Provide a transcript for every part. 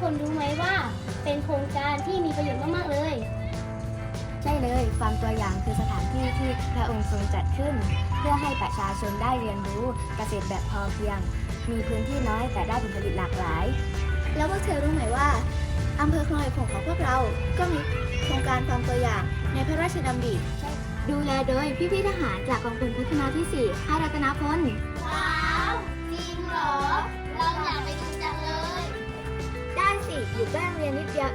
คนรู้ไหมว่า เป็นโครงการที่มีประโยชน์มาก ๆ เลย ใช่เลยฟาร์มตัวอย่างคือสถานที่ที่พระองค์ทรงจัดขึ้น เพื่อให้ประชาชนได้เรียนรู้เกษตรแบบพอเพียง มีพื้นที่น้อยแต่ได้ผลผลิตหลากหลาย แล้วพวกเธอรู้ไหมว่าอำเภอคลองไผ่ผงของพวกเรา ก็มีโครงการฟาร์มตัวอย่างในพระราชดำริดูแลโดยพี่พี่ๆทหารจากกองพลพัฒนาที่4ค่ายรัตนพลว้า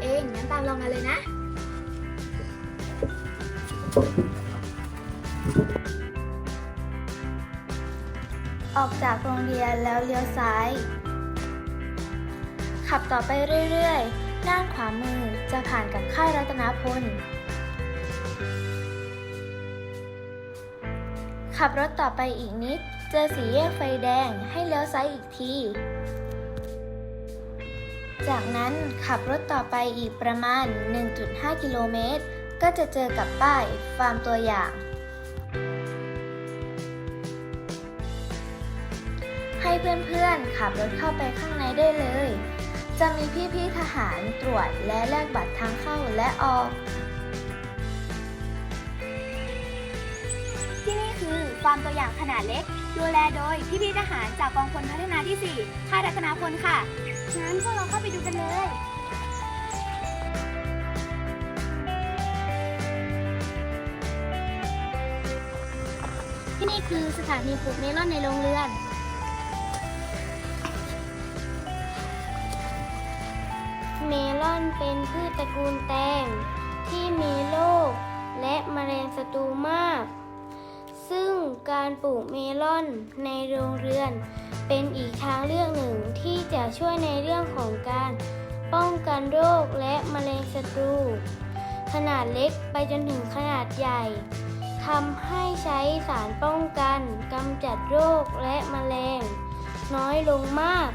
เอง งั้นตามลองกันเลยนะ ออกจากโรงเรียนแล้วเลี้ยวซ้าย ขับต่อไปเรื่อยๆ ด้านขวามือจะผ่านกับค่ายรัตนพล ขับรถต่อไปอีกนิด เจอสีแยกไฟแดงให้เลี้ยวซ้ายอีกที จากนั้นขับรถต่อไปอีกประมาณ 1.5 กิโลเมตร ก็จะเจอกับป้ายฟาร์มตัวอย่าง ให้เพื่อนๆขับรถเข้าไปข้างในได้เลย จะมีพี่ๆทหารตรวจและแลกบัตรทางเข้าและออก ที่นี่คือฟาร์มตัวอย่างขนาดเล็ก ดูแลโดยพี่ๆทหารจากกองพลพัฒนาที่ 4 ค่ายรัตนาพลค่ะ งั้นพวกเราเข้าไปดูกันเลยที่นี่คือสถานีปลูกเมลอนในโรงเรือน เมลอนเป็นพืชตระกูลแตงที่มีโรคและแมลงศัตรูมาก ซึ่งการปลูกเมลอนในโรงเรือนเป็นอีกทางเลือกหนึ่ง ช่วยในเรื่องของการ ป้องกันโรคและแมลงศัตรู ขนาดเล็กไปจนถึงขนาดใหญ่ทำให้ใช้สารป้องกันกำจัดโรคและแมลงน้อยลงมาก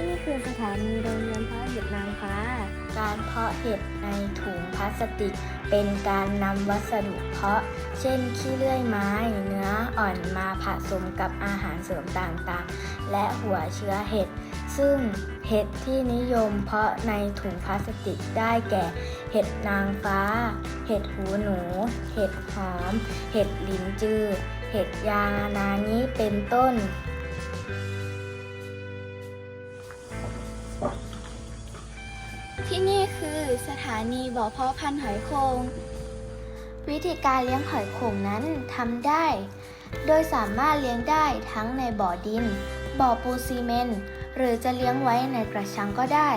ที่นี่คือสถานีโรงเรียนเพาะเห็ดนางฟ้า การเพาะเห็ดในถุงพลาสติก เป็นการนำวัสดุเพาะ เช่นขี้เลื่อยไม้ เนื้ออ่อนมาผสมกับอาหารเสริมต่างๆ และหัวเชื้อเห็ด ซึ่งเห็ดที่นิยมเพาะในถุงพลาสติกได้แก่ เห็ดนางฟ้า เห็ดหูหนู เห็ดหอม เห็ดลินจือ เห็ดยานานิเป็นต้น ที่นี่คือสถานีบ่อเพาะพันธุ์หอยโขงวิธีการเลี้ยงหอยโขงนั้นทำได้ โดยสามารถเลี้ยงได้ทั้งในบ่อดิน บ่อปูนซีเมนต์หรือจะเลี้ยงไว้ในกระชังก็ได้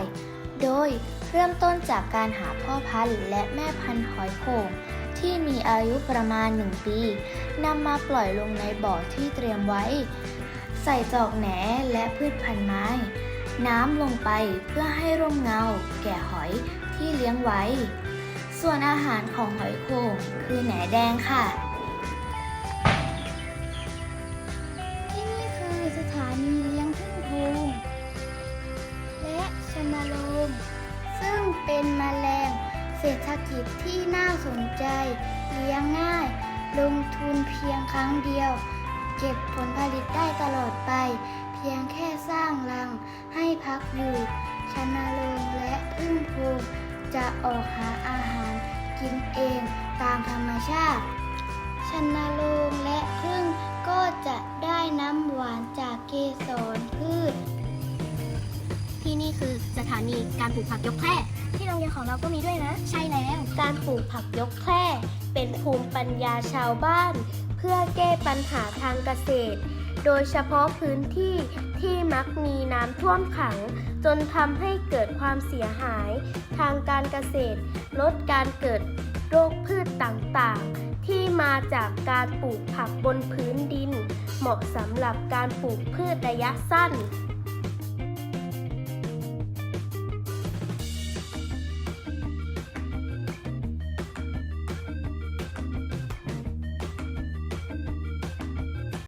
โดยเริ่มต้นจากการหาพ่อพันธุ์และแม่พันธุ์หอยโขงที่มีอายุประมาณ 1 ปีนำมาปล่อยลงในบ่อที่เตรียมไว้ ใส่จอกแหนและพืชพันธุ์ไม้ น้ำลงไปเพื่อให้ร่มเงา แก่หอยที่เลี้ยงไว้ ส่วนอาหารของหอยโข่งคือแหนแดงค่ะ ที่นี่คือสถานีเลี้ยงพึ่งโพงและชนโรงซึ่งเป็นแมลงเศรษฐกิจที่น่าสนใจ เลี้ยงง่าย ลงทุนเพียงครั้งเดียว เก็บผลผลิตได้ตลอดไป พียงแค่สร้างรังให้พักอยู่ชนโรงและพึ่งพรงจะออกหาอาหารกินเองตามธรรมชาติชนโรงและพึ่งก็จะได้น้ำหวานจากเกสรพืช ที่นี่คือสถานีการปลูกผักยกแคร่ที่โรงเรียนของเราก็มีด้วยนะ ใช่แล้ว การปลูกผักยกแคร่เป็นภูมิปัญญาชาวบ้าน เพื่อแก้ปัญหาทางเกษตร โดยเฉพาะพื้นที่ที่มักมีน้ำท่วมขัง จนทำให้เกิดความเสียหาย ทางการเกษตร ลดการเกิดโรคพืชต่างๆ ที่มาจากการปลูกผักบนพื้นดิน เหมาะสำหรับการปลูกพืชระยะสั้น